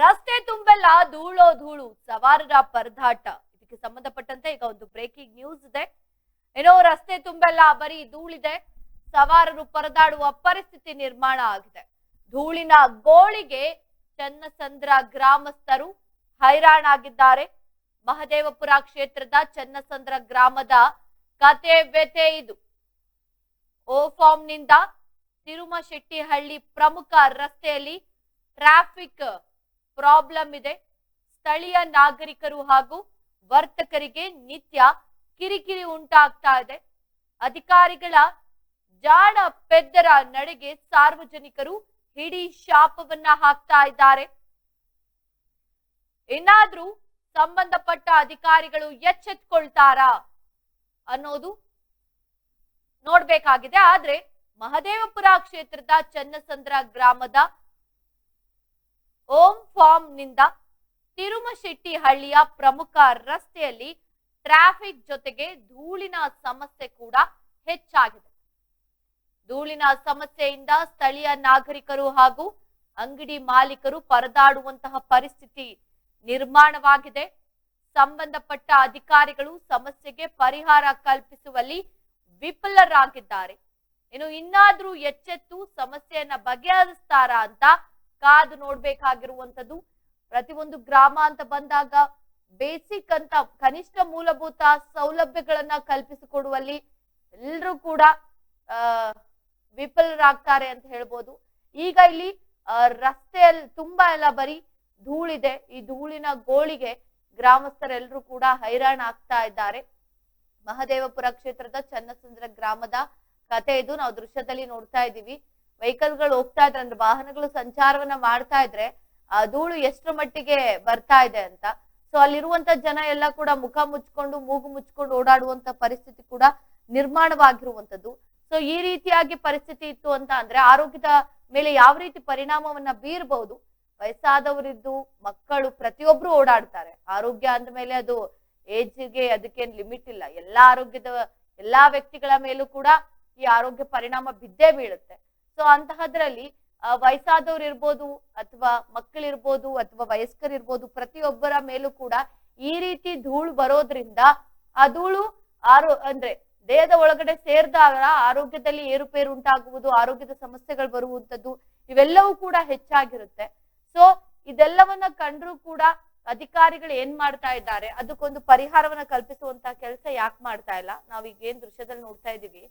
ರಸ್ತೆ ತುಂಬೆಲ್ಲ ಧೂಳೋ ಧೂಳು, ಸವಾರರ ಪರದಾಟ. ಇದಕ್ಕೆ ಸಂಬಂಧಪಟ್ಟಂತೆ ಈಗ ಒಂದು ಬ್ರೇಕಿಂಗ್ ನ್ಯೂಸ್ ಇದೆ. ಏನೋ ರಸ್ತೆ ತುಂಬೆಲ್ಲ ಬರೀ ಧೂಳಿದೆ, ಸವಾರರು ಪರದಾಡುವ ಪರಿಸ್ಥಿತಿ ನಿರ್ಮಾಣ ಆಗಿದೆ. ಧೂಳಿನ ಗೋಳಿಗೆ ಚನ್ನಸಂದ್ರ ಗ್ರಾಮಸ್ಥರು ಹೈರಾಣಾಗಿದ್ದಾರೆ. ಮಹದೇವಪುರ ಕ್ಷೇತ್ರದ ಚನ್ನಸಂದ್ರ ಗ್ರಾಮದ ಕತೆ ವ್ಯತೆ ಇದು. ಓಫಾರ್ಮ್ನಿಂದ ತಿರುಮಶೆಟ್ಟಿಹಳ್ಳಿ ಪ್ರಮುಖ ರಸ್ತೆಯಲ್ಲಿ ಟ್ರಾಫಿಕ್ ಪ್ರಾಬ್ಲಮ್ ಇದೆ. ಸ್ಥಳೀಯ ನಾಗರಿಕರು ಹಾಗೂ ವರ್ತಕರಿಗೆ ನಿತ್ಯ ಕಿರಿಕಿರಿ ಉಂಟಾಗ್ತಾ ಇದೆ. ಅಧಿಕಾರಿಗಳ ಜಾಣ ಪೆದ್ದರ ನಡೆಗೆ ಸಾರ್ವಜನಿಕರು ಹಿಡಿ ಶಾಪವನ್ನ ಹಾಕ್ತಾ ಇದ್ದಾರೆ. ಏನಾದ್ರೂ ಸಂಬಂಧಪಟ್ಟ ಅಧಿಕಾರಿಗಳು ಎಚ್ಚೆತ್ಕೊಳ್ತಾರಾ ಅನ್ನೋದು ನೋಡ್ಬೇಕಾಗಿದೆ. ಆದ್ರೆ ಮಹದೇವಪುರ ಕ್ಷೇತ್ರದ ಚನ್ನಸಂದ್ರ ಗ್ರಾಮದ ಓಂ ಫಾರ್ಮ್ನಿಂದ ತಿರುಮಶೆಟ್ಟಿಹಳ್ಳಿಯ ಪ್ರಮುಖ ರಸ್ತೆಯಲ್ಲಿ ಟ್ರಾಫಿಕ್ ಜೊತೆಗೆ ಧೂಳಿನ ಸಮಸ್ಯೆ ಕೂಡ ಹೆಚ್ಚಾಗಿದೆ. ಧೂಳಿನ ಸಮಸ್ಯೆಯಿಂದ ಸ್ಥಳೀಯ ನಾಗರಿಕರು ಹಾಗೂ ಅಂಗಡಿ ಮಾಲೀಕರು ಪರದಾಡುವಂತಹ ಪರಿಸ್ಥಿತಿ ನಿರ್ಮಾಣವಾಗಿದೆ. ಸಂಬಂಧಪಟ್ಟ ಅಧಿಕಾರಿಗಳು ಸಮಸ್ಯೆಗೆ ಪರಿಹಾರ ಕಲ್ಪಿಸುವಲ್ಲಿ ವಿಫಲರಾಗಿದ್ದಾರೆ. ಇನ್ನು ಇನ್ನಾದ್ರೂ ಎಚ್ಚೆತ್ತು ಸಮಸ್ಯೆಯನ್ನ ಬಗೆಹರಿಸ್ತಾರಾ ಅಂತ ಕಾದು ನೋಡ್ಬೇಕಾಗಿರುವಂತದ್ದು ಒಂದು ಗ್ರಾಮ ಅಂತ ಬಂದಾಗ ಬೇಸಿಕ್ ಅಂತ ಕನಿಷ್ಠ ಮೂಲಭೂತ ಸೌಲಭ್ಯಗಳನ್ನ ಕಲ್ಪಿಸಿಕೊಡುವಲ್ಲಿ ಎಲ್ಲರೂ ಕೂಡ, ಆ, ವಿಫಲರಾಗ್ತಾರೆ ಅಂತ ಹೇಳ್ಬೋದು. ಈಗ ಇಲ್ಲಿ ರಸ್ತೆಯಲ್ಲಿ ತುಂಬಾ ಎಲ್ಲ ಬರೀ ಧೂಳಿದೆ. ಈ ಧೂಳಿನ ಗೋಳಿಗೆ ಗ್ರಾಮಸ್ಥರೆಲ್ಲರೂ ಕೂಡ ಹೈರಾಣ ಆಗ್ತಾ ಇದ್ದಾರೆ. ಮಹದೇವಪುರ ಕ್ಷೇತ್ರದ ಚನ್ನಸಂದ್ರ ಗ್ರಾಮದ ಕತೆ ಇದು. ನಾವು ದೃಶ್ಯದಲ್ಲಿ ನೋಡ್ತಾ ಇದ್ದೀವಿ. ವೆಹಿಕಲ್ಗಳು ಹೋಗ್ತಾ ಇದ್ರೆ, ಅಂದ್ರೆ ವಾಹನಗಳು ಸಂಚಾರವನ್ನ ಮಾಡ್ತಾ ಇದ್ರೆ, ಆ ಧೂಳು ಎಷ್ಟರ ಮಟ್ಟಿಗೆ ಬರ್ತಾ ಇದೆ ಅಂತ. ಸೊ ಅಲ್ಲಿರುವಂತ ಜನ ಎಲ್ಲ ಕೂಡ ಮುಖ ಮುಚ್ಕೊಂಡು, ಮೂಗು ಮುಚ್ಕೊಂಡು ಓಡಾಡುವಂತ ಪರಿಸ್ಥಿತಿ ಕೂಡ ನಿರ್ಮಾಣವಾಗಿರುವಂತದ್ದು ಸೊ ಈ ರೀತಿಯಾಗಿ ಪರಿಸ್ಥಿತಿ ಇತ್ತು ಅಂತ ಅಂದ್ರೆ, ಆರೋಗ್ಯದ ಮೇಲೆ ಯಾವ ರೀತಿ ಪರಿಣಾಮವನ್ನ ಬೀರಬಹುದು ವಯಸ್ಸಾದವರಿದ್ದು, ಮಕ್ಕಳು, ಪ್ರತಿಯೊಬ್ರು ಓಡಾಡ್ತಾರೆ. ಆರೋಗ್ಯ ಅಂದ ಮೇಲೆ ಅದು ಏಜ್ಗೆ ಅದಕ್ಕೇನ್ ಲಿಮಿಟ್ ಇಲ್ಲ. ಎಲ್ಲಾ ಆರೋಗ್ಯದ, ಎಲ್ಲಾ ವ್ಯಕ್ತಿಗಳ ಮೇಲೂ ಕೂಡ ಈ ಆರೋಗ್ಯ ಪರಿಣಾಮ ಬಿದ್ದೇ ಬೀಳುತ್ತೆ. ಸೊ ಅಂತಹದ್ರಲ್ಲಿ ವಯಸ್ಸಾದವ್ರು ಇರ್ಬೋದು ಅಥವಾ ಮಕ್ಕಳಿರ್ಬೋದು ಅಥವಾ ವಯಸ್ಕರಿರ್ಬೋದು ಪ್ರತಿಯೊಬ್ಬರ ಮೇಲೂ ಕೂಡ ಈ ರೀತಿ ಧೂಳು ಬರೋದ್ರಿಂದ ಆ ಧೂಳು ಆರೋ, ಅಂದ್ರೆ ದೇಹದ ಒಳಗಡೆ ಸೇರಿದಾಗ ಆರೋಗ್ಯದಲ್ಲಿ ಏರುಪೇರು ಉಂಟಾಗುವುದು, ಆರೋಗ್ಯದ ಸಮಸ್ಯೆಗಳು ಬರುವಂತದ್ದು ಇವೆಲ್ಲವೂ ಕೂಡ ಹೆಚ್ಚಾಗಿರುತ್ತೆ. ಸೊ ಇದೆಲ್ಲವನ್ನ ಕಂಡ್ರು ಕೂಡ ಅಧಿಕಾರಿಗಳು ಏನ್ ಮಾಡ್ತಾ ಇದ್ದಾರೆ, ಅದಕ್ಕೊಂದು ಪರಿಹಾರವನ್ನ ಕಲ್ಪಿಸುವಂತ ಕೆಲಸ ಯಾಕೆ ಮಾಡ್ತಾ ಇಲ್ಲ? ನಾವೀಗ ಏನ್ ದೃಶ್ಯದಲ್ಲಿ ನೋಡ್ತಾ ಇದೀವಿ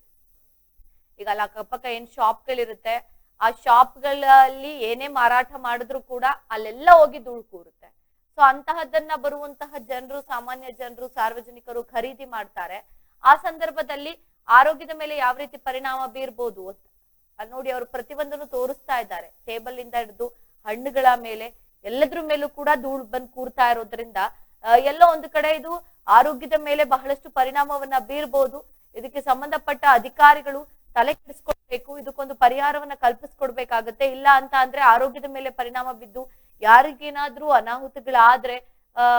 ಈಗ ಅಲ್ಲಿ, ಅಕ್ಕಪಕ್ಕ ಏನ್ ಶಾಪ್ಗಳಿರುತ್ತೆ, ಆ ಶಾಪ್ಗಳಲ್ಲಿ ಏನೇ ಮಾರಾಟ ಮಾಡಿದ್ರು ಕೂಡ ಅಲ್ಲೆಲ್ಲ ಹೋಗಿ ಧೂಳು ಕೂರುತ್ತೆ. ಸೊ ಅಂತಹದ್ದನ್ನ ಬರುವಂತಹ ಜನರು, ಸಾಮಾನ್ಯ ಜನರು, ಸಾರ್ವಜನಿಕರು ಖರೀದಿ ಮಾಡ್ತಾರೆ. ಆ ಸಂದರ್ಭದಲ್ಲಿ ಆರೋಗ್ಯದ ಮೇಲೆ ಯಾವ ರೀತಿ ಪರಿಣಾಮ ಬೀರ್ಬೋದು ಅಂತ ಅಲ್ಲಿ ನೋಡಿ ಅವರು ಪ್ರತಿಯೊಂದನ್ನು ತೋರಿಸ್ತಾ ಇದ್ದಾರೆ. ಟೇಬಲ್ ಇಂದ ಹಿಡಿದು ಹಣ್ಣುಗಳ ಮೇಲೆ ಎಲ್ಲದ್ರ ಮೇಲೂ ಕೂಡ ಧೂಳು ಬಂದ್ ಕೂರ್ತಾ ಇರೋದ್ರಿಂದ ಎಲ್ಲ ಎಲ್ಲೋ ಒಂದು ಕಡೆ ಇದು ಆರೋಗ್ಯದ ಮೇಲೆ ಬಹಳಷ್ಟು ಪರಿಣಾಮವನ್ನ ಬೀರ್ಬೋದು. ಇದಕ್ಕೆ ಸಂಬಂಧಪಟ್ಟ ಅಧಿಕಾರಿಗಳು ತಲೆ ಕೆಡಿಸ್ಕೊಡ್ಬೇಕು ಇದಕ್ಕೊಂದು ಪರಿಹಾರವನ್ನ ಕಲ್ಪಿಸ್ಕೊಡ್ಬೇಕಾಗತ್ತೆ. ಇಲ್ಲ ಅಂತ ಅಂದ್ರೆ ಆರೋಗ್ಯದ ಮೇಲೆ ಪರಿಣಾಮ ಬಿದ್ದು ಯಾರಿಗೇನಾದ್ರೂ ಅನಾಹುತಗಳಾದ್ರೆ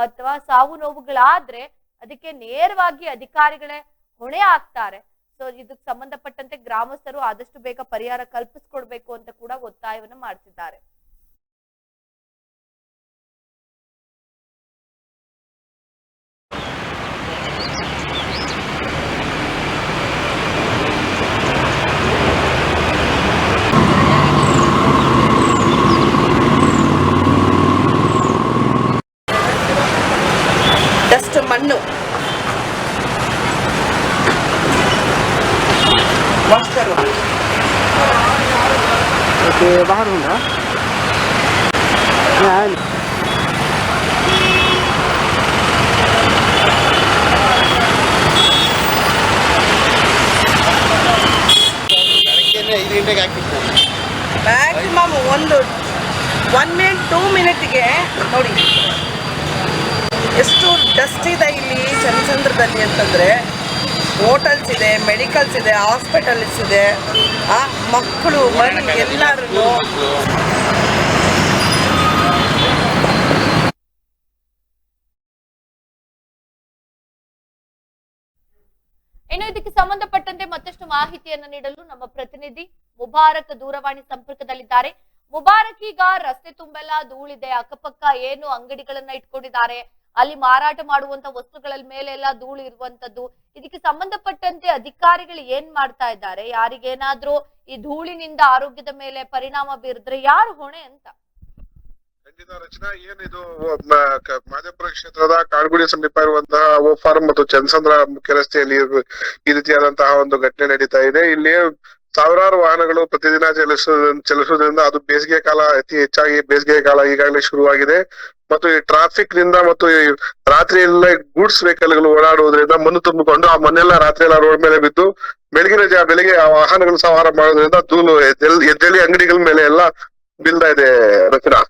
ಅಥವಾ ಸಾವು ನೋವುಗಳಾದ್ರೆ ಅದಕ್ಕೆ ನೇರವಾಗಿ ಅಧಿಕಾರಿಗಳೇ ಹೊಣೆ ಆಗ್ತಾರೆ. ಸೊ ಇದಕ್ಕೆ ಸಂಬಂಧಪಟ್ಟಂತೆ ಗ್ರಾಮಸ್ಥರು ಆದಷ್ಟು ಬೇಗ ಪರಿಹಾರ ಕಲ್ಪಿಸ್ಕೊಡ್ಬೇಕು ಅಂತ ಕೂಡ ಒತ್ತಾಯವನ್ನ ಮಾಡ್ತಿದ್ದಾರೆ. மண்ணு మాస్టర్ ఓకే బాగా ఉందా ಮ್ಯಾಕ್ಸಿಮಮ್ ಒಂದು ಒನ್ ಮಿನಿಟ್ ಟೂ ಮಿನಿಟ್ಗೆ ನೋಡಿ ಎಷ್ಟು ಡಸ್ಟ್ ಇದೆ ಇಲ್ಲಿ ಚನ್ನಸಂದ್ರದಲ್ಲಿ ಅಂತಂದರೆ ಹೋಟೆಲ್ಸ್ ಇದೆ ಮೆಡಿಕಲ್ಸ್ ಇದೆ ಹಾಸ್ಪಿಟಲ್ಸ್ ಇದೆ. ಆ ಮಕ್ಕಳು ಮರಿ ಎಲ್ಲರೂ ಇನ್ನು ಇದಕ್ಕೆ ಸಂಬಂಧಪಟ್ಟಂತೆ ಮತ್ತಷ್ಟು ಮಾಹಿತಿಯನ್ನು ನೀಡಲು ನಮ್ಮ ಪ್ರತಿನಿಧಿ ಮುಬಾರಕ್ ದೂರವಾಣಿ ಸಂಪರ್ಕದಲ್ಲಿದ್ದಾರೆ. ಮುಬಾರಕ್ ಈಗ ರಸ್ತೆ ತುಂಬೆಲ್ಲ ಧೂಳಿದೆ, ಅಕ್ಕಪಕ್ಕ ಏನು ಅಂಗಡಿಗಳನ್ನ ಇಟ್ಕೊಂಡಿದ್ದಾರೆ. ಅಲ್ಲಿ ಮಾರಾಟ ಮಾಡುವಂತ ವಸ್ತುಗಳ ಮೇಲೆ ಎಲ್ಲ ಧೂಳು ಇರುವಂತದ್ದು. ಇದಕ್ಕೆ ಸಂಬಂಧಪಟ್ಟಂತೆ ಅಧಿಕಾರಿಗಳು ಏನ್ ಮಾಡ್ತಾ ಇದ್ದಾರೆ? ಯಾರಿಗೇನಾದ್ರೂ ಈ ಧೂಳಿನಿಂದ ಆರೋಗ್ಯದ ಮೇಲೆ ಪರಿಣಾಮ ಬೀರಿದ್ರೆ ಯಾರು ಹೊಣೆ ಅಂತ? ಖಂಡಿತ ರಚನಾ ಏನಿದು ಮಾದೇಪುರ ಕ್ಷೇತ್ರದ ಕಾಡ್ಗುಡಿ ಸಮೀಪ ಇರುವಂತಹ ಓ ಫಾರ್ಮ್ ಮತ್ತು ಚಂದ್ರಸಂದ್ರ ಮುಖ್ಯ ರಸ್ತೆಯಲ್ಲಿ ಈ ರೀತಿಯಾದಂತಹ ಒಂದು ಘಟನೆ ನಡೀತಾ ಇದೆ. ಇಲ್ಲಿ ಸಾವಿರಾರು ವಾಹನಗಳು ಪ್ರತಿದಿನ ಚಲಿಸ, ಚಲಿಸುವುದರಿಂದ ಅದು ಬೇಸಿಗೆ ಕಾಲ ಅತಿ ಹೆಚ್ಚಾಗಿ ಬೇಸಿಗೆ ಕಾಲ ಈಗಾಗಲೇ ಶುರುವಾಗಿದೆ. ಮತ್ತು ಈ ಟ್ರಾಫಿಕ್ನಿಂದ ಮತ್ತು ಈ ರಾತ್ರಿ ಎಲ್ಲ ಗೂಡ್ಸ್ ವೆಹಿಕಲ್ಗಳು ಓಡಾಡುವುದರಿಂದ ಮಣ್ಣು ತುಂಬಿಕೊಂಡು ಆ ಮಣ್ಣೆಲ್ಲ ರಾತ್ರಿ ಎಲ್ಲ ರೋಡ್ ಮೇಲೆ ಬಿದ್ದು ಬೆಳಗಿನ ಜಾ, ಬೆಳಿಗ್ಗೆ ಆ ವಾಹನಗಳು ಸವಾರ ಮಾಡೋದ್ರಿಂದ ಧೂಳು ಎದ್ದೆಲಿ ಅಂಗಡಿಗಳ ಮೇಲೆ ಎಲ್ಲ ಬೀಳ್ತಾ ಇದೆ ರಚನಾ.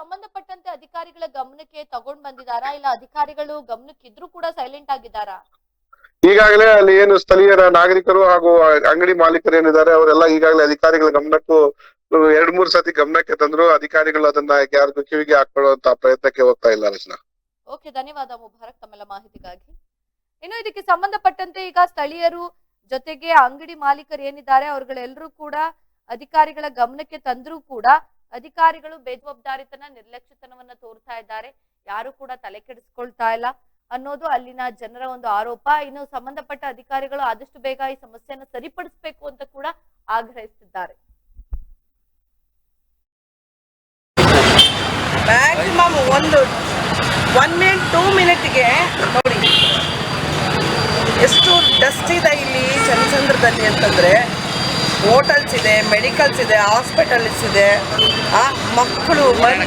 ಸಂಬಂಧಪಟ್ಟಂತೆ ಅಧಿಕಾರಿಗಳ ಗಮನಕ್ಕೆ ತಗೊಂಡ್ ಬಂದಿದಾರಾ ಇಲ್ಲ ಅಧಿಕಾರಿಗಳು ಗಮನಕ್ಕಿದ್ರು ಕೂಡ ಸೈಲೆಂಟ್ ಆಗಿದ್ದಾರಾ? ಈಗಾಗಲೇ ಅಲ್ಲಿ ಏನು ಸ್ಥಳೀಯರ ನಾಗರಿಕರು ಹಾಗೂ ಅಂಗಡಿ ಮಾಲೀಕರು ಏನಿದ್ದಾರೆ, ಅವರೆಲ್ಲ ಈಗಾಗಲೇ ಅಧಿಕಾರಿಗಳ ಗಮನಕ್ಕೂ ಎರಡ್ ಮೂರ್ ಸತಿ ಗಮನಕ್ಕೆ ತಂದ್ರು. ಅಧಿಕಾರಿಗಳು ಅದನ್ನ ಯಾರಿಗೂ ಕಿವಿಗೆ ಹಾಕೊಳ್ಳುವಂತ ಪ್ರಯತ್ನಕ್ಕೆ ಹೋಗ್ತಾ ಇಲ್ಲ, ರಚನಾ. ಓಕೆ, ಧನ್ಯವಾದ ಮುಬಾರಕ್ ತಮ್ಮೆಲ್ಲ ಮಾಹಿತಿಗಾಗಿ. ಇನ್ನು ಇದಕ್ಕೆ ಸಂಬಂಧಪಟ್ಟಂತೆ ಈಗ ಸ್ಥಳೀಯರು ಜೊತೆಗೆ ಅಂಗಡಿ ಮಾಲೀಕರು ಏನಿದ್ದಾರೆ ಅವ್ರಗಳೆಲ್ಲರೂ ಕೂಡ ಅಧಿಕಾರಿಗಳ ಗಮನಕ್ಕೆ ತಂದ್ರೂ ಕೂಡ ಅಧಿಕಾರಿಗಳು ಬೇಜವಾಬ್ದಾರಿತನ, ನಿರ್ಲಕ್ಷ್ಯತನವನ್ನ ತೋರ್ತಾ ಇದ್ದಾರೆ. ಯಾರು ಕೂಡ ತಲೆ ಕೆಡಿಸ್ಕೊಳ್ತಾ ಇಲ್ಲ. ಅನ್ನೋದು ಅಲ್ಲಿನ ಜನರ ಒಂದು ಆರೋಪ. ಇನ್ನು ಸಂಬಂಧಪಟ್ಟ ಅಧಿಕಾರಿಗಳು ಆದಷ್ಟು ಬೇಗ ಈ ಸಮಸ್ಯೆಯನ್ನು ಸರಿಪಡಿಸಬೇಕು ಅಂತ ಕೂಡ ಆಗ್ರಹಿಸಿದ್ದಾರೆ ಮ್ಯಾಕ್ಸಿಮಮ್ ಒಂದು ಒನ್ ಮಿನಿಟ್ ಟೂ ಮಿನಿಟ್ಗೆ ನೋಡಿ. ಎಷ್ಟು ಡಸ್ಟ್ ಇದೆ ಇಲ್ಲಿ ಜನಚಂದ್ರದಲ್ಲಿ ಅಂತಂದ್ರೆ ಹೋಟೆಲ್ಸ್ ಇದೆ ಮೆಡಿಕಲ್ಸ್ ಇದೆ ಹಾಸ್ಪಿಟಲ್ಸ್ ಇದೆ. ಆ ಮಕ್ಕಳು ಮರಿ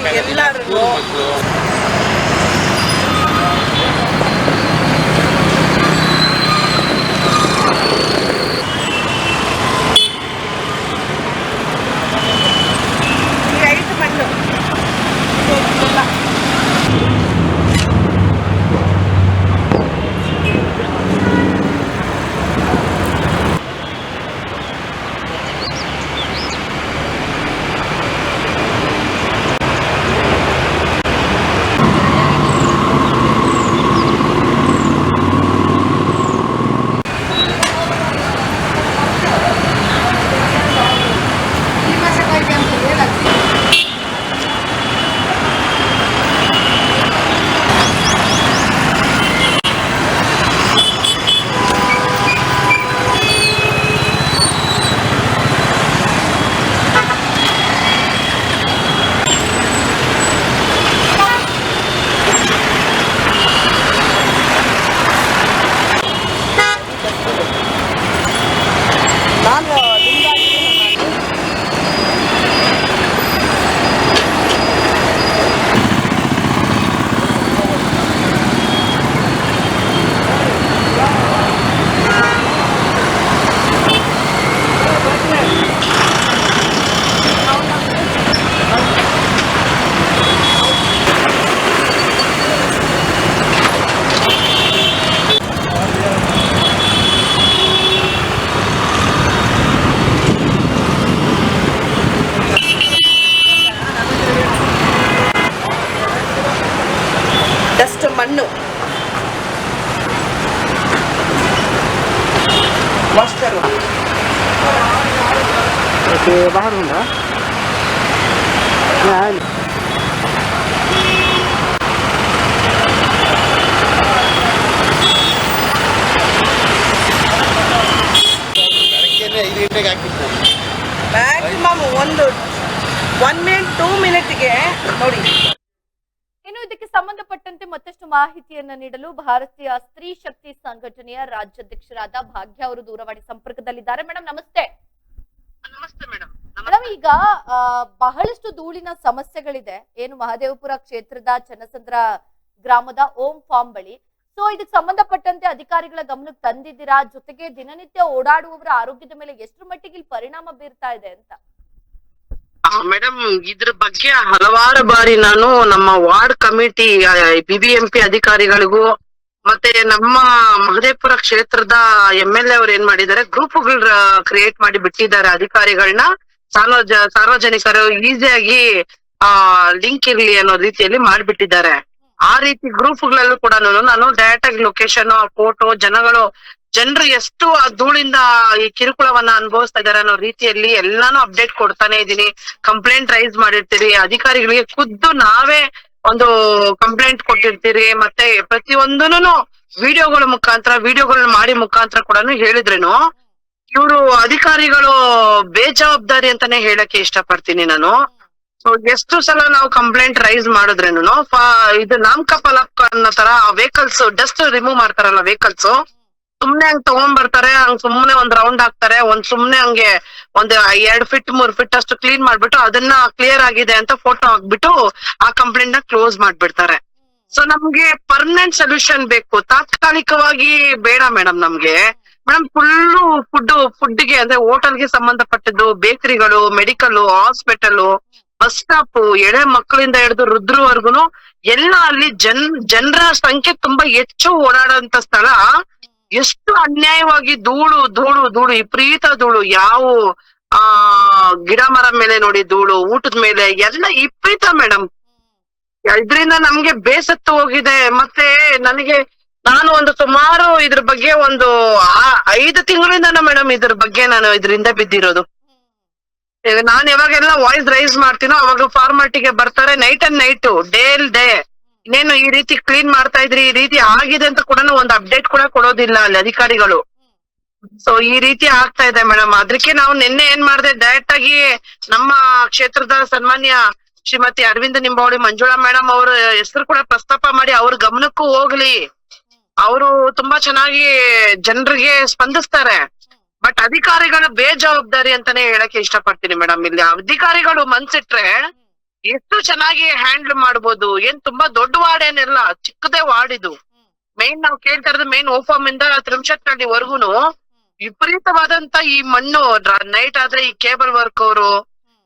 ಮ್ಯಾಕ್ಸಿಮಮ್ ಒಂದು ಒನ್ ಮಿನಿಟ್ ಟೂ ಮಿನಿಟ್ಗೆ ನೋಡಿ. ಇನ್ನು ಇದಕ್ಕೆ ಸಂಬಂಧಪಟ್ಟಂತೆ ಮತ್ತಷ್ಟು ಮಾಹಿತಿಯನ್ನು ನೀಡಲು ಭಾರತೀಯ ಸ್ತ್ರೀ ಶಕ್ತಿ ಸಂಘಟನೆಯ ರಾಜ್ಯಾಧ್ಯಕ್ಷರಾದ ಭಾಗ್ಯ ಅವರು ದೂರವಾಣಿ ಸಂಪರ್ಕದಲ್ಲಿದ್ದಾರೆ. ಮೇಡಮ್ ನಮಸ್ತೆ. ನಮಸ್ತೆ ಮೇಡಮ್ ಮೇಡಮ್ ಈಗ ಆ, ಬಹಳಷ್ಟು ಧೂಳಿನ ಸಮಸ್ಯೆಗಳಿದೆ. ಏನು ಮಹದೇವಪುರ ಕ್ಷೇತ್ರದ ಚನ್ನಸಂದ್ರ ಗ್ರಾಮದ ಓಂ ಫಾರ್ಮ್ ಬಳಿ. ಸೊ ಇದಕ್ಕೆ ಸಂಬಂಧಪಟ್ಟಂತೆ ಅಧಿಕಾರಿಗಳ ಗಮನಕ್ಕೆ ತಂದಿದ್ದೀರಾ? ಜೊತೆಗೆ ದಿನನಿತ್ಯ ಓಡಾಡುವವರ ಆರೋಗ್ಯದ ಮೇಲೆ ಎಷ್ಟು ಮಟ್ಟಿಗೆ ಇಲ್ಲಿ ಪರಿಣಾಮ ಬೀರ್ತಾ ಇದೆ ಅಂತ? ಮೇಡಮ್ ಇದ್ರ ಬಗ್ಗೆ ಹಲವಾರು ಬಾರಿ ನಾನು ನಮ್ಮ ವಾರ್ಡ್ ಕಮಿಟಿ ಬಿಬಿಎಂಪಿ ಅಧಿಕಾರಿಗಳಿಗೂ ಮತ್ತೆ ನಮ್ಮ ಮಹದೇಪುರ ಕ್ಷೇತ್ರದ ಎಂ ಎಲ್ ಎ ಅವ್ರು ಏನ್ ಮಾಡಿದ್ದಾರೆ ಗ್ರೂಪ್ಗಳ ಕ್ರಿಯೇಟ್ ಮಾಡಿ ಬಿಟ್ಟಿದ್ದಾರೆ ಅಧಿಕಾರಿಗಳನ್ನ ಸಾರ್ವಜ ಸಾರ್ವಜನಿಕರು ಈಸಿಯಾಗಿ, ಆ ಲಿಂಕ್ ಇರ್ಲಿ ಅನ್ನೋ ರೀತಿಯಲ್ಲಿ ಮಾಡ್ಬಿಟ್ಟಿದ್ದಾರೆ. ಆ ರೀತಿ ಗ್ರೂಪ್ಗಳಲ್ಲೂ ಕೂಡ ನಾನು ಡೈರೆಕ್ಟ್ ಆಗಿ ಲೊಕೇಶನ್ ಫೋಟೋ ಜನಗಳು, ಜನರು ಎಷ್ಟು ಆ ಧೂಳಿಂದ ಈ ಕಿರುಕುಳವನ್ನ ಅನುಭವಿಸ್ತಾ ಇದಾರೆ ಅನ್ನೋ ರೀತಿಯಲ್ಲಿ ಎಲ್ಲಾನು ಅಪ್ಡೇಟ್ ಕೊಡ್ತಾನೆ ಇದೀನಿ ಕಂಪ್ಲೇಂಟ್ ರೈಸ್ ಮಾಡಿರ್ತೀರಿ, ಅಧಿಕಾರಿಗಳಿಗೆ ಖುದ್ದು ನಾವೇ ಒಂದು ಕಂಪ್ಲೇಂಟ್ ಕೊಟ್ಟಿರ್ತೀರಿ, ಮತ್ತೆ ಪ್ರತಿಯೊಂದನು ವಿಡಿಯೋಗಳ ಮುಖಾಂತರ, ವಿಡಿಯೋಗಳನ್ನ ಮಾಡಿ ಮುಖಾಂತರ ಕೂಡ ಹೇಳಿದ್ರೇನು, ಇವರು ಅಧಿಕಾರಿಗಳು ಬೇಜವಾಬ್ದಾರಿ ಅಂತಾನೆ ಹೇಳಕ್ಕೆ ಇಷ್ಟಪಡ್ತೀನಿ ನಾನು. ಸೊ ಎಷ್ಟು ಸಲ ನಾವು ಕಂಪ್ಲೇಂಟ್ ರೈಸ್ ಮಾಡಿದ್ರೇನು ಇದು ನಾಮಕ ಫಲಕ ಅನ್ನೋ ತರ ವೆಹಿಕಲ್ಸ್ ಡಸ್ಟ್ ರಿಮೂವ್ ಮಾಡ್ತಾರಲ್ಲ ವೆಹಿಕಲ್ಸ್ ಸುಮ್ನೆ ಹಂಗ್ ತಗೊಂಡ್ ಬರ್ತಾರೆ ಹಂಗ್ ಸುಮ್ನೆ ಒಂದ್ ರೌಂಡ್ ಹಾಕ್ತಾರೆ, ಒಂದ್ ಸುಮ್ನೆ ಹಂಗೆ ಒಂದ್ ಎರಡ್ ಫಿಟ್ ಮೂರ್ ಫಿಟ್ ಅಷ್ಟು ಕ್ಲೀನ್ ಮಾಡ್ಬಿಟ್ಟು ಅದನ್ನ ಕ್ಲಿಯರ್ ಆಗಿದೆ ಅಂತ ಫೋಟೋ ಹಾಕ್ಬಿಟ್ಟು ಆ ಕಂಪ್ಲೇಂಟ್ನ ಕ್ಲೋಸ್ ಮಾಡ್ಬಿಡ್ತಾರೆ. ಸೊ ನಮ್ಗೆ ಪರ್ಮನೆಂಟ್ ಸೊಲ್ಯೂಷನ್ ಬೇಕು. ತಾತ್ಕಾಲಿಕವಾಗಿ ಬೇಡ ಮೇಡಮ್ ನಮ್ಗೆ. ಮೇಡಮ್ ಫುಲ್ಲು ಫುಡ್ ಫುಡ್ಗೆ ಅಂದ್ರೆ ಹೋಟೆಲ್ಗೆ ಸಂಬಂಧಪಟ್ಟದ್ದು ಬೇಕರಿಗಳು ಮೆಡಿಕಲ್ ಹಾಸ್ಪಿಟಲ್ ಬಸ್ ಸ್ಟಾಪ್ ಎಳೆ ಮಕ್ಕಳಿಂದ ಹಿಡಿದು ವೃದ್ಧರವರೆಗೂ ಎಲ್ಲ ಅಲ್ಲಿ ಜನ್, ಜನರ ಸಂಖ್ಯೆ ತುಂಬಾ ಹೆಚ್ಚು ಓಡಾಡುವಂತ ಸ್ಥಳ. ಎಷ್ಟು ಅನ್ಯಾಯವಾಗಿ ಧೂಳು ಧೂಳು ಧೂಳು, ವಿಪರೀತ ಧೂಳು, ಯಾವ, ಆ, ಗಿಡ ಮರ ಮೇಲೆ ನೋಡಿ ಧೂಳು, ಊಟದ ಮೇಲೆ, ಎಲ್ಲ ವಿಪರೀತ ಮೇಡಮ್ ಇದರಿಂದ ನಮ್ಗೆ ಬೇಸತ್ತು ಹೋಗಿದೆ. ಮತ್ತೆ ನನಗೆ, ನಾನು ಒಂದು ಸುಮಾರು ಇದ್ರ ಬಗ್ಗೆ ಒಂದು ಐದು ತಿಂಗಳಿಂದ ಮೇಡಮ್ ಇದ್ರ ಬಗ್ಗೆ ನಾನು ಇದರಿಂದ ಬಿದ್ದಿರೋದು. ನಾನ್ ಯಾವಾಗೆಲ್ಲ ವಾಯ್ಸ್ ರೈಸ್ ಮಾಡ್ತೀನೋ ಅವಾಗ ಫಾರ್ಮಾಟಿಗೆ ಬರ್ತಾರೆ. Night and night day day ಇನ್ನೇನು ಈ ರೀತಿ ಕ್ಲೀನ್ ಮಾಡ್ತಾ ಇದ್ರಿ, ಈ ರೀತಿ ಆಗಿದೆ ಅಂತ ಕೂಡ ಒಂದು ಅಪ್ಡೇಟ್ ಕೂಡ ಕೊಡೋದಿಲ್ಲ ಅಲ್ಲಿ ಅಧಿಕಾರಿಗಳು. ಸೊ ಈ ರೀತಿ ಆಗ್ತಾ ಇದೆ ಮೇಡಮ್ ಅದಕ್ಕೆ ನಾವು ನಿನ್ನೆ ಏನ್ ಮಾಡಿದೆ ಡೈರೆಕ್ಟ್ ಆಗಿ ನಮ್ಮ ಕ್ಷೇತ್ರದ ಸನ್ಮಾನ್ಯ ಶ್ರೀಮತಿ ಅರವಿಂದ ನಿಂಬಾವಳಿ ಮಂಜುಳಾ ಮೇಡಮ್ ಅವ್ರ ಹೆಸರು ಕೂಡ ಪ್ರಸ್ತಾಪ ಮಾಡಿ ಅವ್ರ ಗಮನಕ್ಕೂ ಹೋಗ್ಲಿ. ಅವರು ತುಂಬಾ ಚೆನ್ನಾಗಿ ಜನರಿಗೆ ಸ್ಪಂದಿಸ್ತಾರೆ. ಬಟ್ ಅಧಿಕಾರಿಗಳ ಬೇಜವಾಬ್ದಾರಿ ಅಂತಾನೆ ಹೇಳಕ್ಕೆ ಇಷ್ಟಪಡ್ತೀನಿ ಮೇಡಮ್ ಇಲ್ಲಿ ಅಧಿಕಾರಿಗಳು ಮನ್ಸಿಟ್ರೆ ಎಷ್ಟು ಚೆನ್ನಾಗಿ ಹ್ಯಾಂಡಲ್ ಮಾಡ್ಬೋದು, ಏನ್ ತುಂಬಾ ದೊಡ್ಡ ವಾರ್ಡ್ ಏನಿಲ್ಲ, ಚಿಕ್ಕದೇ ವಾರ್ಡ್ ಇದು. ಮೇನ್ ನಾವು ಕೇಳ್ತಾ ಇರೋದು ಮೇನ್ ಓಫಾಮ್ ಇಂದ ತ್ರಿಮ್ಶತ್ನಹಳ್ಳಿವರೆಗೂನು ವಿಪರೀತವಾದಂತ ಈ ಮಣ್ಣು ನೈಟ್ ಆದ್ರೆ ಈ ಕೇಬಲ್ ವರ್ಕ್ ಅವರು,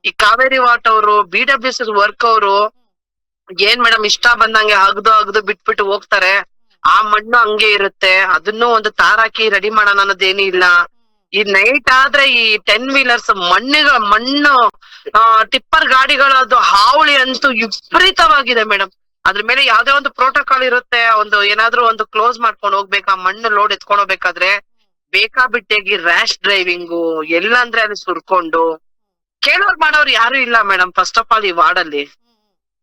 ಈ ಕಾವೇರಿ ವಾಟ್ ಅವರು ಬಿ ಡಬ್ಲ್ಯೂ ಸಿ ವರ್ಕ್ ಅವರು, ಏನ್ ಮೇಡಮ್ ಇಷ್ಟ ಬಂದಂಗೆ ಅಗ್ದು ಅಗ್ದು ಬಿಟ್ಬಿಟ್ಟು ಹೋಗ್ತಾರೆ. ಆ ಮಣ್ಣು ಹಂಗೆ ಇರುತ್ತೆ, ಅದನ್ನು ಒಂದು ತಾರಾಕಿ ರೆಡಿ ಮಾಡೋಣ ಅನ್ನೋದೇನು ಇಲ್ಲ. ಈ ನೈಟ್ ಆದ್ರೆ ಈ ಟೆನ್ ವೀಲರ್ಸ್ ಮಣ್ಣಿಗ ಮಣ್ಣು ಟಿಪ್ಪರ್ ಗಾಡಿಗಳದ್ದು ಹಾವಳಿ ಅಂತೂ ವಿಪರೀತವಾಗಿದೆ ಮೇಡಮ್ ಅದ್ರ ಮೇಲೆ ಯಾವ್ದೇ ಒಂದು ಪ್ರೋಟೋಕಾಲ್ ಇರುತ್ತೆ ಒಂದು ಏನಾದ್ರೂ ಒಂದು ಕ್ಲೋಸ್ ಮಾಡ್ಕೊಂಡು ಹೋಗ್ಬೇಕಾ ಮಣ್ಣು ಲೋಡ್ ಎತ್ಕೊಂಡು ಹೋಗ್ಬೇಕಾದ್ರೆ ಬೇಕಾಬಿಟ್ಟಿಯಾಗಿ ರ್ಯಾಶ್ ಡ್ರೈವಿಂಗು ಎಲ್ಲಂದ್ರೆ ಅಲ್ಲಿ ಸುರ್ಕೊಂಡು. ಕೇಳೋರ್ ಮಾಡೋರು ಯಾರು ಇಲ್ಲ ಮೇಡಮ್ ಫಸ್ಟ್ ಆಫ್ ಆಲ್ ಈ ವಾರ್ಡಲ್ಲಿ.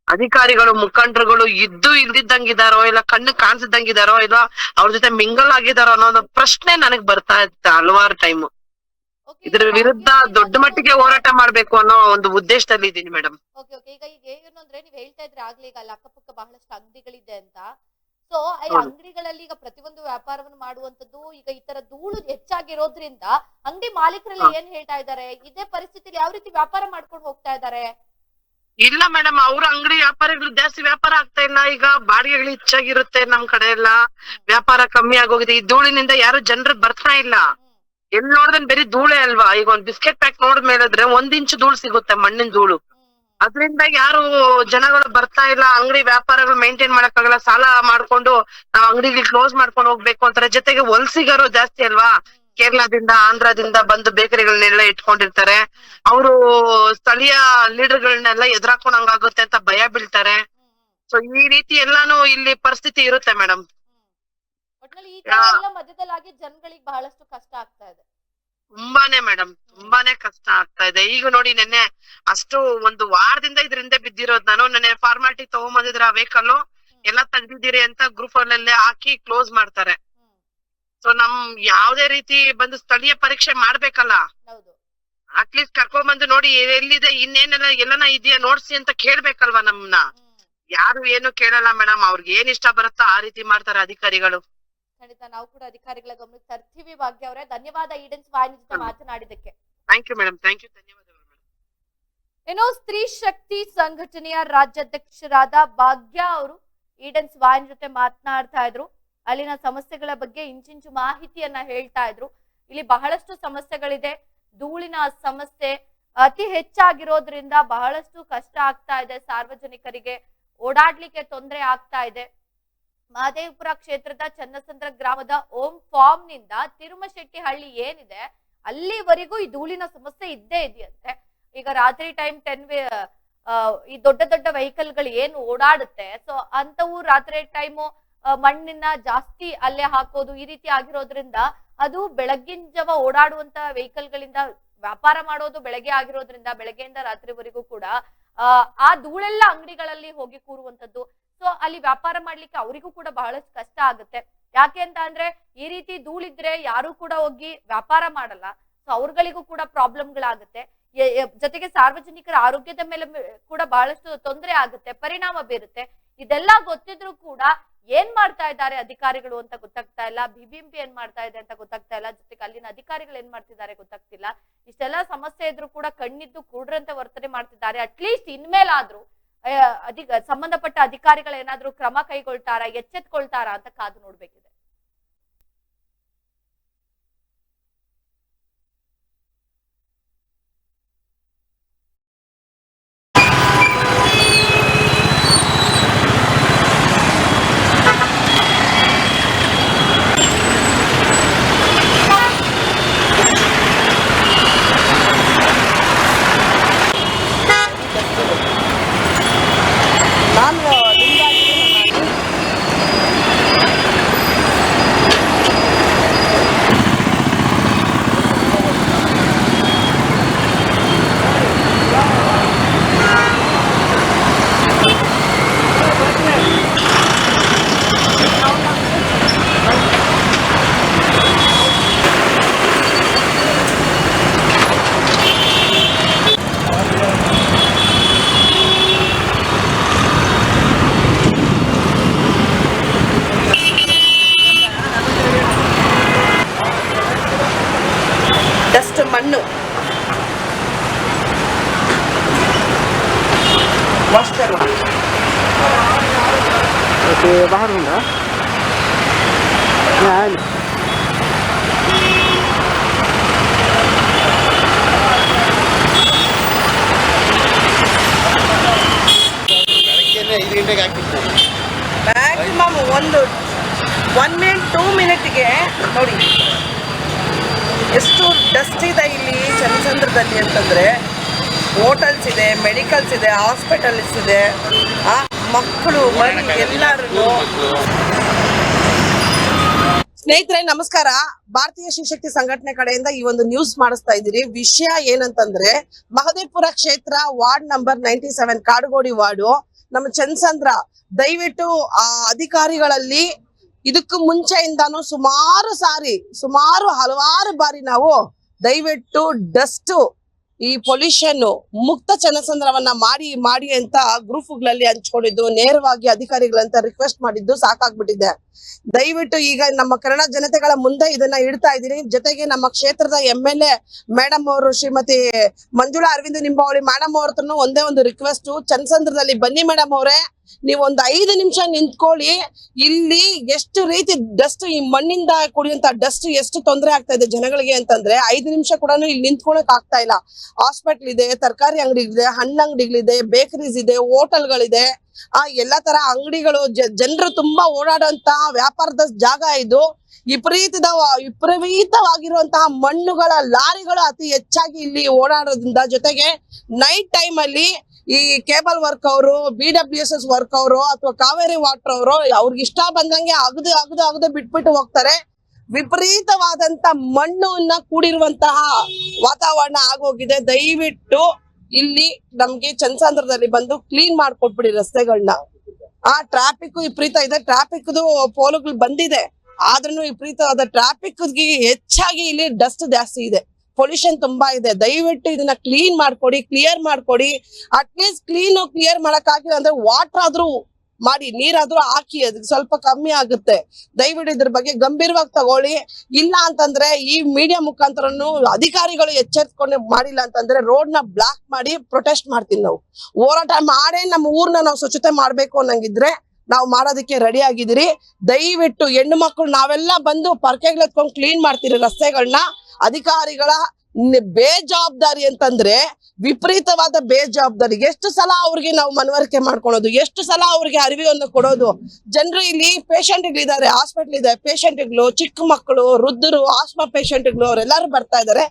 ಅಧಿಕಾರಿಗಳು ಮುಖಂಡರುಗಳು ಇದ್ದು ಇಲ್ದಿದ್ದಂಗಿದಾರೋ ಇಲ್ಲ ಕಣ್ಣು ಕಾಣಿಸಿದಂಗಿದಾರೋ ಇಲ್ಲ ಅವ್ರ ಜೊತೆ ಮಿಂಗಲ್ ಆಗಿದಾರೋ ಅನ್ನೋ ಒಂದು ಪ್ರಶ್ನೆ ನನಗ್ ಬರ್ತಾ ಇತ್ತು ಹಲವಾರು ಟೈಮ್ ಇದ್ರ ವಿರುದ್ಧ ದೊಡ್ಡ ಮಟ್ಟಿಗೆ ಹೋರಾಟ ಮಾಡ್ಬೇಕು ಅನ್ನೋ ಒಂದು ಉದ್ದೇಶದಲ್ಲಿ ಇದ್ದೀನಿ ಮೇಡಮ್ ಓಕೆ ಓಕೆ ಈಗ ಈಗ ಏನು ಅಂದ್ರೆ ನೀವ್ ಹೇಳ್ತಾ ಇದ್ರೆ ಆಗ್ಲೇ ಈಗ ಅಲ್ಲಿ ಅಕ್ಕಪಕ್ಕ ಬಹಳಷ್ಟು ಅಂಗಡಿಗಳಿದೆ ಅಂತ. ಸೊ ಈ ಅಂಗಡಿಗಳಲ್ಲಿ ಈಗ ಪ್ರತಿಯೊಂದು ವ್ಯಾಪಾರವನ್ನು ಮಾಡುವಂತದ್ದು ಈಗ ಈ ತರ ಧೂಳು ಹೆಚ್ಚಾಗಿರೋದ್ರಿಂದ ಅಂಗಡಿ ಮಾಲೀಕರೆಲ್ಲ. ಏನ್ ಹೇಳ್ತಾ ಇದ್ದಾರೆ? ಇದೇ ಪರಿಸ್ಥಿತಿಲಿ ಯಾವ ರೀತಿ ವ್ಯಾಪಾರ ಮಾಡ್ಕೊಂಡು ಹೋಗ್ತಾ ಇದ್ದಾರೆ? ಇಲ್ಲ ಮೇಡಮ್, ಅವ್ರ ಅಂಗಡಿ ವ್ಯಾಪಾರಿಗಳು ಜಾಸ್ತಿ ವ್ಯಾಪಾರ ಆಗ್ತಾ ಇಲ್ಲ. ಈಗ ಬಾಡಿಗೆಗಳು ಹೆಚ್ಚಾಗಿರುತ್ತೆ ನಮ್ ಕಡೆ ಎಲ್ಲ. ವ್ಯಾಪಾರ ಕಮ್ಮಿ ಆಗೋಗಿದೆ. ಈ ಧೂಳಿನಿಂದ ಯಾರು ಜನರು ಬರ್ತಾ ಇಲ್ಲ. ಎಲ್ ನೋಡಿದ್ರೆ ಬರೀ ಧೂಳೆ ಅಲ್ವಾ? ಈಗ ಒಂದ್ ಬಿಸ್ಕೆಟ್ ಪ್ಯಾಕ್ ನೋಡ್ ಮೇಲಿದ್ರೆ ಒಂದ್ ಇಂಚು ಧೂಳು ಸಿಗುತ್ತೆ ಮಣ್ಣಿನ ಧೂಳು. ಅದ್ರಿಂದ ಯಾರು ಜನಗಳು ಬರ್ತಾ ಇಲ್ಲ. ಅಂಗಡಿ ವ್ಯಾಪಾರಗಳು ಮೇಂಟೈನ್ ಮಾಡಕ್ಕಾಗಲ್ಲ. ಸಾಲ ಮಾಡ್ಕೊಂಡು ನಾವ್ ಅಂಗಡಿಗೆ ಕ್ಲೋಸ್ ಮಾಡ್ಕೊಂಡು ಹೋಗ್ಬೇಕು ಅಂತಾರೆ. ಜೊತೆಗೆ ಹೊಲ್ಸಿಗರು ಜಾಸ್ತಿ ಅಲ್ವಾ? ಕೇರಳದಿಂದ ಆಂಧ್ರದಿಂದ ಬಂದು ಬೇಕರಿಗಳನ್ನೆಲ್ಲ ಇಟ್ಕೊಂಡಿರ್ತಾರೆ. ಅವರು ಸ್ಥಳೀಯ ಲೀಡರ್ಗಳನ್ನೆಲ್ಲ ಎದುರಾಕೊಂಡ್ ಹಂಗಾಗುತ್ತೆ ಅಂತ ಭಯ ಬೀಳ್ತಾರೆ. ಸೊ ಈ ರೀತಿ ಎಲ್ಲಾನು ಇಲ್ಲಿ ಪರಿಸ್ಥಿತಿ ಇರುತ್ತೆ ಮೇಡಮ್ ಮಧ್ಯದಲ್ಲಾಗಿ ಜನಗಳಿಗೆ ಬಹಳಷ್ಟು ಕಷ್ಟ ಆಗ್ತಾ ಇದೆ. ತುಂಬಾನೇ ಮೇಡಮ್ ತುಂಬಾನೇ ಕಷ್ಟ ಆಗ್ತಾ ಇದೆ. ಈಗ ನೋಡಿ ನೆನ್ನೆ ಅಷ್ಟು ಒಂದು ವಾರದಿಂದ ಇದ್ರಿಂದ ಬಿದ್ದಿರೋದ್ ನಾನು. ನೆನ್ನೆ ಫಾರ್ಮಾಲಿಟಿ ತಗೊಂಬಂದಿದ್ರ ಆ ವೆಹಿಕಲ್ ಎಲ್ಲ ತೆಗ್ದಿದ್ದೀರಿ ಅಂತ ಗ್ರೂಪ್ ಅಲ್ಲೆಲ್ಲ ಹಾಕಿ ಕ್ಲೋಸ್ ಮಾಡ್ತಾರೆ. ಸೊ ನಮ್ ಯಾವ್ದೇ ರೀತಿ ಬಂದು ಸ್ಥಳೀಯ ಪರೀಕ್ಷೆ ಮಾಡ್ಬೇಕಲ್ಲ ಅಟ್ಲೀಸ್ಟ್ ಕರ್ಕೊಂಡ್ ಬಂದು ನೋಡಿ ಎಲ್ಲಿದೆ ಇನ್ನೇನೆಲ್ಲ ಎಲ್ಲನ ಇದೆಯಾ ನೋಡ್ಸಿ ಅಂತ ಕೇಳ್ಬೇಕಲ್ವಾ ನಮ್ನ? ಯಾರು ಏನು ಕೇಳಲ್ಲ ಮೇಡಮ್ ಅವ್ರಿಗೆ ಏನ್ ಇಷ್ಟ ಬರುತ್ತೋ ಆ ರೀತಿ ಮಾಡ್ತಾರೆ ಅಧಿಕಾರಿಗಳು. ಖಂಡಿತ ನಾವು ಕೂಡ ಅಧಿಕಾರಿಗಳ ಗಮನಕ್ಕೆ ತರ್ತೀವಿ ಭಾಗ್ಯ ಅವರೇ. ಧನ್ಯವಾದ ಈಡನ್ಸ್ ವಾಹಿನಿ ಜೊತೆ ಮಾತನಾಡಿದಕ್ಕೆ thank you madam thank you ಧನ್ಯವಾದಗಳು ಏನೋ ಸ್ತ್ರೀ ಶಕ್ತಿ ಸಂಘಟನೆಯ ರಾಜ್ಯಾಧ್ಯಕ್ಷರಾದ ಭಾಗ್ಯ ಅವರು ಈಡನ್ಸ್ ವಾಹಿನಿ ಜೊತೆ ಮಾತನಾಡ್ತಾ ಇದ್ರು. ಅಲ್ಲಿನ ಸಮಸ್ಯೆಗಳ ಬಗ್ಗೆ ಇಂಚಿಂಚು ಮಾಹಿತಿಯನ್ನ ಹೇಳ್ತಾ ಇದ್ರು. ಇಲ್ಲಿ ಬಹಳಷ್ಟು ಸಮಸ್ಯೆಗಳಿದೆ. ಧೂಳಿನ ಸಮಸ್ಯೆ ಅತಿ ಹೆಚ್ಚಾಗಿರೋದ್ರಿಂದ ಬಹಳಷ್ಟು ಕಷ್ಟ ಆಗ್ತಾ ಇದೆ ಸಾರ್ವಜನಿಕರಿಗೆ. ಓಡಾಡ್ಲಿಕ್ಕೆ ತೊಂದರೆ ಆಗ್ತಾ ಇದೆ. ಮಹದೇವಪುರ ಕ್ಷೇತ್ರದ ಚನ್ನಸಂದ್ರ ಗ್ರಾಮದ ಓಂ ಫಾರ್ಮ್ನಿಂದ ತಿರುಮಶೆಟ್ಟಿ ಹಳ್ಳಿ ಏನಿದೆ, ಅಲ್ಲಿವರೆಗೂ ಈ ಧೂಳಿನ ಸಮಸ್ಯೆ ಇದ್ದೇ ಇದೆಯಂತೆ. ಈಗ ರಾತ್ರಿ ಟೈಮ್ ಟೆನ್ ಈ ದೊಡ್ಡ ದೊಡ್ಡ ವೆಹಿಕಲ್ಗಳು ಏನು ಓಡಾಡುತ್ತೆ, ಸೊ ಅಂತವು ರಾತ್ರಿ ಟೈಮು ಆ, ಮಣ್ಣಿನ ಜಾಸ್ತಿ ಅಲ್ಲೇ ಹಾಕೋದು ಈ ರೀತಿ ಆಗಿರೋದ್ರಿಂದ ಅದು ಬೆಳಗ್ಗಿನ ಜಾವ ಓಡಾಡುವಂತ ವೆಹಿಕಲ್ ಗಳಿಂದ ವ್ಯಾಪಾರ ಮಾಡೋದು ಬೆಳಗ್ಗೆ ಆಗಿರೋದ್ರಿಂದ ಬೆಳಗ್ಗೆಯಿಂದ ರಾತ್ರಿವರೆಗೂ ಕೂಡ ಆ, ಧೂಳೆಲ್ಲ ಅಂಗಡಿಗಳಲ್ಲಿ ಹೋಗಿ ಕೂರುವಂತದ್ದು ಸೊ ಅಲ್ಲಿ ವ್ಯಾಪಾರ ಮಾಡ್ಲಿಕ್ಕೆ ಅವರಿಗೂ ಕೂಡ ಬಹಳಷ್ಟು ಕಷ್ಟ ಆಗುತ್ತೆ. ಯಾಕೆ ಅಂತ ಅಂದ್ರೆ ಈ ರೀತಿ ಧೂಳಿದ್ರೆ ಯಾರು ಕೂಡ ಹೋಗಿ ವ್ಯಾಪಾರ ಮಾಡಲ್ಲ. ಸೊ ಅವ್ರಗಳಿಗೂ ಕೂಡ ಪ್ರಾಬ್ಲಮ್ಗಳಾಗುತ್ತೆ. ಜೊತೆಗೆ ಸಾರ್ವಜನಿಕರ ಆರೋಗ್ಯದ ಮೇಲೆ ಕೂಡ ಬಹಳಷ್ಟು ತೊಂದರೆ ಆಗುತ್ತೆ ಪರಿಣಾಮ ಬೀರುತ್ತೆ. ಇದೆಲ್ಲ ಗೊತ್ತಿದ್ರು ಕೂಡ ಏನ್ ಮಾಡ್ತಾ ಇದ್ದಾರೆ ಅಧಿಕಾರಿಗಳು ಅಂತ ಗೊತ್ತಾಗ್ತಾ ಇಲ್ಲ. ಬಿಬಿಎಂಪಿ ಏನ್ ಮಾಡ್ತಾ ಇದೆ ಅಂತ ಗೊತ್ತಾಗ್ತಾ ಇಲ್ಲ. ಜೊತೆಗೆ ಅಲ್ಲಿನ ಅಧಿಕಾರಿಗಳು ಏನ್ ಮಾಡ್ತಿದ್ದಾರೆ ಗೊತ್ತಾಗ್ತಿಲ್ಲ. ಇಷ್ಟೆಲ್ಲ ಸಮಸ್ಯೆ ಇದ್ರು ಕೂಡ ಕಣ್ಣಿದ್ದು ಕೂಡ್ರಂತೆ ವರ್ತನೆ ಮಾಡ್ತಿದ್ದಾರೆ. ಅಟ್ಲೀಸ್ಟ್ ಇನ್ಮೇಲಾದ್ರೂ ಅಧಿಕ ಸಂಬಂಧಪಟ್ಟ ಅಧಿಕಾರಿಗಳು ಏನಾದ್ರೂ ಕ್ರಮ ಕೈಗೊಳ್ತಾರಾ, ಎಚ್ಚೆತ್ಕೊಳ್ತಾರಾ ಅಂತ ಕಾದು ನೋಡ್ಬೇಕಿದೆ. ಮ್ಯಾಕ್ಸಿಮಮ್ ಒಂದು ಒನ್ ಮಿನಿಟ್ ಟೂ ಮಿನಿಟ್ಗೆ ನೋಡಿ. ಎಷ್ಟು ಡಸ್ಟ್ ಇದೆ ಇಲ್ಲಿ ಚನ್ನಸಂದ್ರದಲ್ಲಿ ಅಂತಂದರೆ ಹೋಟೆಲ್ಸ್ ಇದೆ ಮೆಡಿಕಲ್ಸ್ ಇದೆ ಹಾಸ್ಪಿಟಲ್ಸ್ ಇದೆ. ಆ ಮಕ್ಕಳು ಎಲ್ಲರೂ ಸ್ನೇಹಿತರೆ, ನಮಸ್ಕಾರ. ಭಾರತೀಯ ಶಿವಶಕ್ತಿ ಸಂಘಟನೆ ಕಡೆಯಿಂದ ಈ ಒಂದು ನ್ಯೂಸ್ ಮಾಡಿಸ್ತಾ ಇದ್ದೀರಿ. ವಿಷಯ ಏನಂತಂದ್ರೆ ಮಹದೇವ್ಪುರ ಕ್ಷೇತ್ರ ward number ninety seven Kadugodi ward. ನಮ್ಮ ಚಂದ್ರ ದಯವಿಟ್ಟು ಆ ಅಧಿಕಾರಿಗಳಲ್ಲಿ ಇದಕ್ಕೂ ಮುಂಚೆಯಿಂದಾನು ಸುಮಾರು ಸಾರಿ, ಸುಮಾರು ಹಲವಾರು ಬಾರಿ ನಾವು ದಯವಿಟ್ಟು ಡಸ್ಟ್ ಈ ಪೊಲ್ಯೂಷನ್ ಮುಕ್ತ ಚನ್ನಸಂದ್ರವನ್ನ ಮಾಡಿ ಮಾಡಿ ಅಂತ ಗ್ರೂಪ್ಗಳಲ್ಲಿ ಹಂಚ್ಕೊಂಡಿದ್ದು, ನೇರವಾಗಿ ಅಧಿಕಾರಿಗಳಂತ ರಿಕ್ವೆಸ್ಟ್ ಮಾಡಿದ್ದು ಸಾಕಾಗ್ಬಿಟ್ಟಿದೆ. ದಯವಿಟ್ಟು ಈಗ ನಮ್ಮ ಕನ್ನಡ ಜನತೆಗಳ ಮುಂದೆ ಇದನ್ನ ಇಡ್ತಾ ಇದ್ದೀನಿ. ಜೊತೆಗೆ ನಮ್ಮ ಕ್ಷೇತ್ರದ ಎಂ ಎಲ್ ಎ ಮೇಡಮ್ ಅವರು ಶ್ರೀಮತಿ ಮಂಜುಳಾ ಅರವಿಂದ ನಿಂಬಾವಳಿ ಮೇಡಮ್ ಅವ್ರ ಹತ್ರನೂ ಒಂದೇ ಒಂದು ರಿಕ್ವೆಸ್ಟ್ ಚನ್ನಸಂದ್ರದಲ್ಲಿ ಬನ್ನಿ ಮೇಡಮ್ ಅವರೇ. ನೀವು ಒಂದು ಐದು ನಿಮಿಷ ನಿಂತ್ಕೊಳ್ಳಿ. ಇಲ್ಲಿ ಎಷ್ಟು ರೀತಿ ಡಸ್ಟ್ ಈ ಮಣ್ಣಿಂದ ಕುಡಿಯುವಂತ ಡಸ್ಟ್ ಎಷ್ಟು ತೊಂದರೆ ಆಗ್ತಾ ಇದೆ ಜನಗಳಿಗೆ ಅಂತಂದ್ರೆ ಐದು ನಿಮಿಷ ಕೂಡ ಇಲ್ಲಿ ನಿಂತ್ಕೊಳಕ್ ಆಗ್ತಾ ಇಲ್ಲ. ಹಾಸ್ಪಿಟ್ಲ್ ಇದೆ, ತರಕಾರಿ ಅಂಗಡಿಗಳಿದೆ ಹಣ್ಣು ಅಂಗಡಿಗಳಿದೆ ಬೇಕರೀಸ್ ಇದೆ, ಹೋಟೆಲ್ಗಳಿದೆ. ಆ ಎಲ್ಲಾ ತರ ಅಂಗಡಿಗಳು ಜನರು ತುಂಬಾ ಓಡಾಡುವಂತ ವ್ಯಾಪಾರದ ಜಾಗ ಇದು. ವಿಪರೀತದ, ವಿಪರೀತವಾಗಿರುವಂತಹ ಮಣ್ಣುಗಳ ಲಾರಿಗಳು ಅತಿ ಹೆಚ್ಚಾಗಿ ಇಲ್ಲಿ ಓಡಾಡೋದ್ರಿಂದ ಜೊತೆಗೆ ನೈಟ್ ಟೈಮ್ ಅಲ್ಲಿ ಈ ಕೇಬಲ್ ವರ್ಕ್ ಅವರು B W S S work ಅವರು ಅಥವಾ ಕಾವೇರಿ ವಾಟರ್ ಅವರು, ಅವ್ರಿಗೆ ಇಷ್ಟ ಬಂದಂಗೆ ಅಗದು ಅಗದು ಅಗದು ಬಿಟ್ಬಿಟ್ಟು ಹೋಗ್ತಾರೆ. ವಿಪರೀತವಾದಂತ ಮಣ್ಣನ್ನ ಕೂಡಿರುವಂತಹ ವಾತಾವರಣ ಆಗೋಗಿದೆ. ದಯವಿಟ್ಟು ಇಲ್ಲಿ ನಮ್ಗೆ ಚಂದ್ರದಲ್ಲಿ ಬಂದು ಕ್ಲೀನ್ ಮಾಡ್ಕೊಟ್ಬಿಡಿ ರಸ್ತೆಗಳನ್ನ ಆ ಟ್ರಾಫಿಕ್ ವಿಪರೀತ ಇದೆ. ಟ್ರಾಫಿಕ್ ಪೋಲುಗಳು ಬಂದಿದೆ. ಆದ್ರೂ ವಿಪರೀತವಾದ ಟ್ರಾಫಿಕ್ ಹೆಚ್ಚಾಗಿ ಇಲ್ಲಿ ಡಸ್ಟ್ ಜಾಸ್ತಿ ಇದೆ. ಪೊಲ್ಯೂಷನ್ ತುಂಬಾ ಇದೆ. ದಯವಿಟ್ಟು ಇದನ್ನ ಕ್ಲೀನ್ ಮಾಡ್ಕೊಡಿ ಕ್ಲಿಯರ್ ಮಾಡ್ಕೊಡಿ. ಅಟ್ಲೀಸ್ಟ್ ಕ್ಲೀನ್ ಕ್ಲಿಯರ್ ಮಾಡಕ್ ಆಗಿಲ್ಲ ಅಂದ್ರೆ ವಾಟರ್ ಆದ್ರೂ ಮಾಡಿ, ನೀರಾದ್ರೂ ಹಾಕಿ ಅದಕ್ಕೆ ಸ್ವಲ್ಪ ಕಮ್ಮಿ ಆಗುತ್ತೆ. ದಯವಿಟ್ಟು ಇದ್ರ ಬಗ್ಗೆ ಗಂಭೀರವಾಗಿ ತಗೊಳ್ಳಿ. ಇಲ್ಲ ಅಂತಂದ್ರೆ ಈ ಮೀಡಿಯಾ ಮುಖಾಂತರನು ಅಧಿಕಾರಿಗಳು ಎಚ್ಚರಿಸ್ಕೊಂಡು ಮಾಡಿಲ್ಲ ಅಂತಂದ್ರೆ ರೋಡ್ನ ಬ್ಲಾಕ್ ಮಾಡಿ ಪ್ರೊಟೆಸ್ಟ್ ಮಾಡ್ತೀವಿ ನಾವು. ಹೋರಾಟ ಮಾಡೇ ನಮ್ಮ ಊರ್ನ ನಾವು ಸ್ವಚ್ಛತೆ ಮಾಡ್ಬೇಕು ಅನ್ನಂಗಿದ್ರೆ ನಾವು ಮಾಡೋದಕ್ಕೆ ರೆಡಿ ಆಗಿದ್ದೀರಿ. ದಯವಿಟ್ಟು ಹೆಣ್ಣು ಮಕ್ಕಳು ನಾವೆಲ್ಲ ಬಂದು ಪರ್ಕೆಗಳು ಎತ್ಕೊಂಡು ಕ್ಲೀನ್ ಮಾಡ್ತೀರಿ ರಸ್ತೆಗಳನ್ನ ಅಧಿಕಾರಿಗಳ ಬೇಜವಾಬ್ದಾರಿ ಅಂತಂದ್ರೆ ವಿಪರೀತವಾದ ಬೇಜವಾಬ್ದಾರಿ. ಎಷ್ಟು ಸಲ ಅವ್ರಿಗೆ ನಾವು ಮನವರಿಕೆ ಮಾಡ್ಕೊಳೋದು ಎಷ್ಟು ಸಲ ಅವ್ರಿಗೆ ಅರಿವಿಯನ್ನು ಕೊಡೋದು? ಜನರು ಇಲ್ಲಿ ಪೇಷಂಟ್ಗಳಿದ್ದಾರೆ ಹಾಸ್ಪಿಟಲ್ ಇದೆ, ಪೇಷಂಟ್ಗಳು, ಚಿಕ್ಕ ಮಕ್ಕಳು, ವೃದ್ಧರು ಆಸ್ಮಾ ಪೇಷಂಟ್ಗಳು ಅವರೆಲ್ಲರೂ ಬರ್ತಾ ಇದಾರೆ.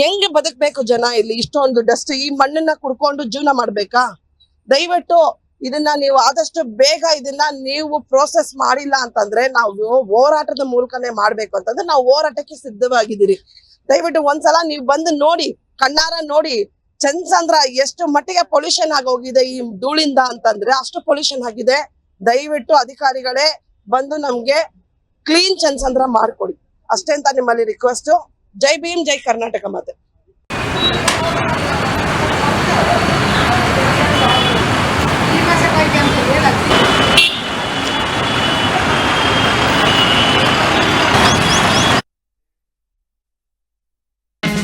ಹೆಂಗೆ ಬದುಕ್ಬೇಕು ಜನ ಇಲ್ಲಿ? ಇಷ್ಟೊಂದು ಡಸ್ಟ್ ಈ ಮಣ್ಣನ್ನ ಕುಡ್ಕೊಂಡು ಜೀವನ ಮಾಡ್ಬೇಕಾ? ದಯವಿಟ್ಟು ಇದನ್ನ ನೀವು ಆದಷ್ಟು ಬೇಗ ಇದನ್ನ ನೀವು ಪ್ರೋಸೆಸ್ ಮಾಡಿಲ್ಲ ಅಂತಂದ್ರೆ ನಾವು ಹೋರಾಟದ ಮೂಲಕನೇ ಮಾಡ್ಬೇಕು ಅಂತಂದ್ರೆ ನಾವು ಹೋರಾಟಕ್ಕೆ ಸಿದ್ಧವಾಗಿದ್ದೀರಿ. ದಯವಿಟ್ಟು ಒಂದ್ಸಲ ನೀವು ಬಂದು ನೋಡಿ, ಕಣ್ಣಾರ ನೋಡಿ ಚಂದ್ರ ಎಷ್ಟು ಮಟ್ಟಿಗೆ ಪೊಲ್ಯೂಷನ್ ಆಗೋಗಿದೆ ಈ ಧೂಳಿಂದ ಅಂತಂದ್ರೆ ಅಷ್ಟು ಪೊಲ್ಯೂಷನ್ ಆಗಿದೆ. ದಯವಿಟ್ಟು ಅಧಿಕಾರಿಗಳೇ ಬಂದು ನಮ್ಗೆ ಕ್ಲೀನ್ ಚಂದ್ಸಂದ್ರ ಮಾಡ್ಕೊಡಿ. ಅಷ್ಟೇ ಅಂತ ನಿಮ್ಮಲ್ಲಿ ರಿಕ್ವೆಸ್ಟ್ ಜೈ ಭೀಮ್, ಜೈ ಕರ್ನಾಟಕ ಮತ್ತೆ